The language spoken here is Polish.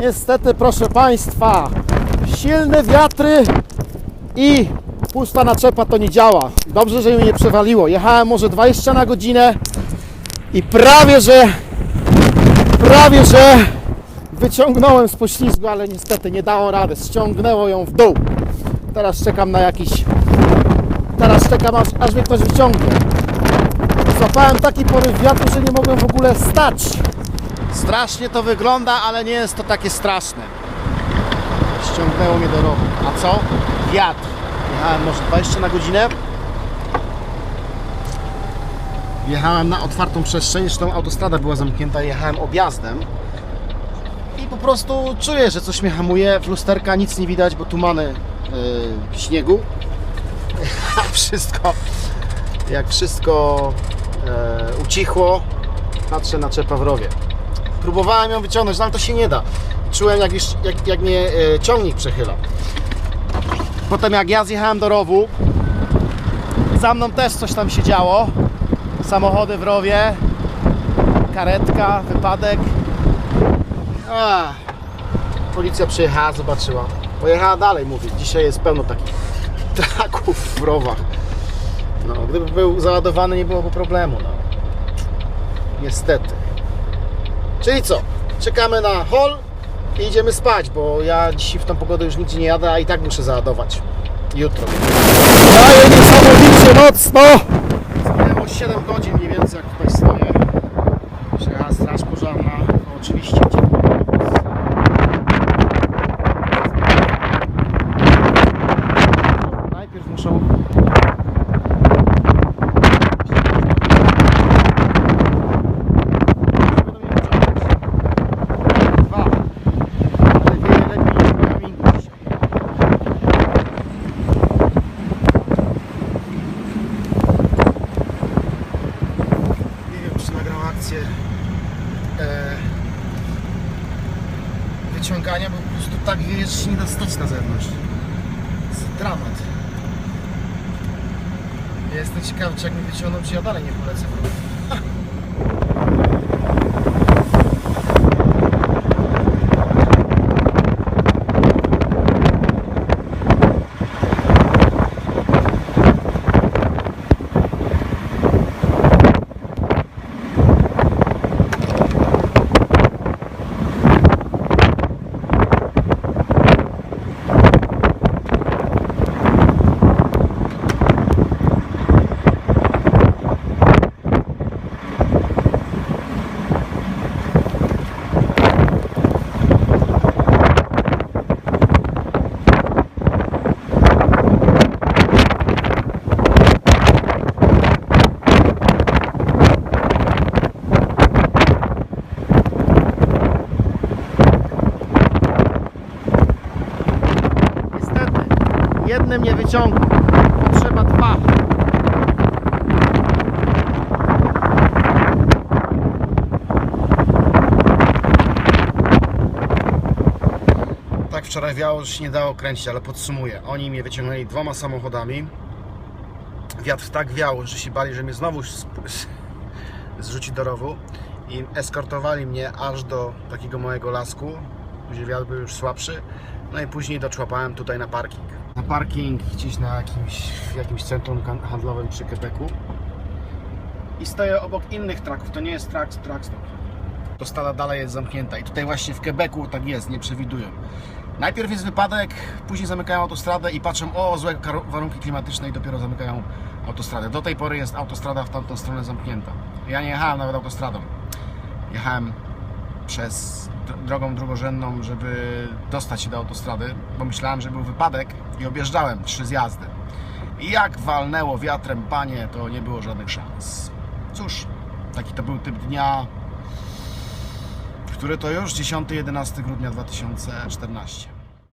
Niestety, proszę Państwa, silne wiatry i pusta naczepa to nie działa. Dobrze, że mi nie przewaliło. Jechałem może 20 na godzinę i prawie, że prawie, że wyciągnąłem z poślizgu, ale niestety nie dało rady. Ściągnęło ją w dół. Teraz czekam na jakiś... Teraz czekam, aż, aż mnie ktoś wyciągnie. Złapałem taki poryw wiatru, że nie mogłem w ogóle stać. Strasznie to wygląda, ale nie jest to takie straszne. Ściągnęło mnie do rowu. A co? Wiatr. Jechałem może 20 na godzinę. Jechałem na otwartą przestrzeń, zresztą autostrada była zamknięta, jechałem objazdem. I po prostu czuję, że coś mnie hamuje. W lusterka nic nie widać, bo tumany yy, śniegu. Wszystko, jak wszystko e, ucichło, patrzę na czepa w rowie. Próbowałem ją wyciągnąć, no ale to się nie da. Czułem, jak, już, jak, jak mnie e, ciągnik przechyla. Potem jak ja zjechałem do rowu, za mną też coś tam się działo. Samochody w rowie, karetka, wypadek. Policja przyjechała, zobaczyła. Pojechała dalej, mówię. Dzisiaj jest pełno takich traków w rowach. No, gdyby był załadowany, nie byłoby problemu. No. Niestety. Czyli co? Czekamy na hol i idziemy spać, bo ja dzisiaj w tą pogodę już nigdzie nie jadę, a i tak muszę załadować. Jutro. Daje niesamowicie mocno! Minęło 7 godzin mniej więcej, jak tutaj stoję. Przyjechała straż pożarna. No, oczywiście. Najpierw muszą Dwa. Ale wiele lepiej niż w Wyoming dzisiaj. Nie wiem, czy e, wyciągania, bo po prostu tak wieje, że się nie da stać na zewnątrz. To jest dramat. Ja jestem ciekawy, czy jak mi wyciągną, czy ja dalej nie polecę. w ruch. Niestety, jednym nie wyciągnie. Potrzeba dwa. Tak wczoraj wiało, że się nie dało kręcić, ale podsumuję. Oni mnie wyciągnęli dwoma samochodami. Wiatr tak wiał, że się bali, że mnie znowu zrzuci do rowu. I eskortowali mnie aż do takiego małego lasku, gdzie wiatr był już słabszy. No i później doczłapałem tutaj na parking. Na parking gdzieś na jakimś, jakimś centrum handlowym przy Quebecu. I stoję obok innych traków, to nie jest trak, trak stop. To stada dalej jest zamknięta i tutaj właśnie w Quebecu tak jest, nie przewidują. Najpierw jest wypadek, później zamykają autostradę i patrzą, o złe warunki klimatyczne i dopiero zamykają autostradę. Do tej pory jest autostrada w tamtą stronę zamknięta. Ja nie jechałem nawet autostradą. Jechałem przez dr- drogą drugorzędną, żeby dostać się do autostrady, bo myślałem, że był wypadek i objeżdżałem trzy zjazdy. I jak walnęło wiatrem panie, to nie było żadnych szans. Cóż, taki to był typ dnia, który to już 10-11 grudnia 2014.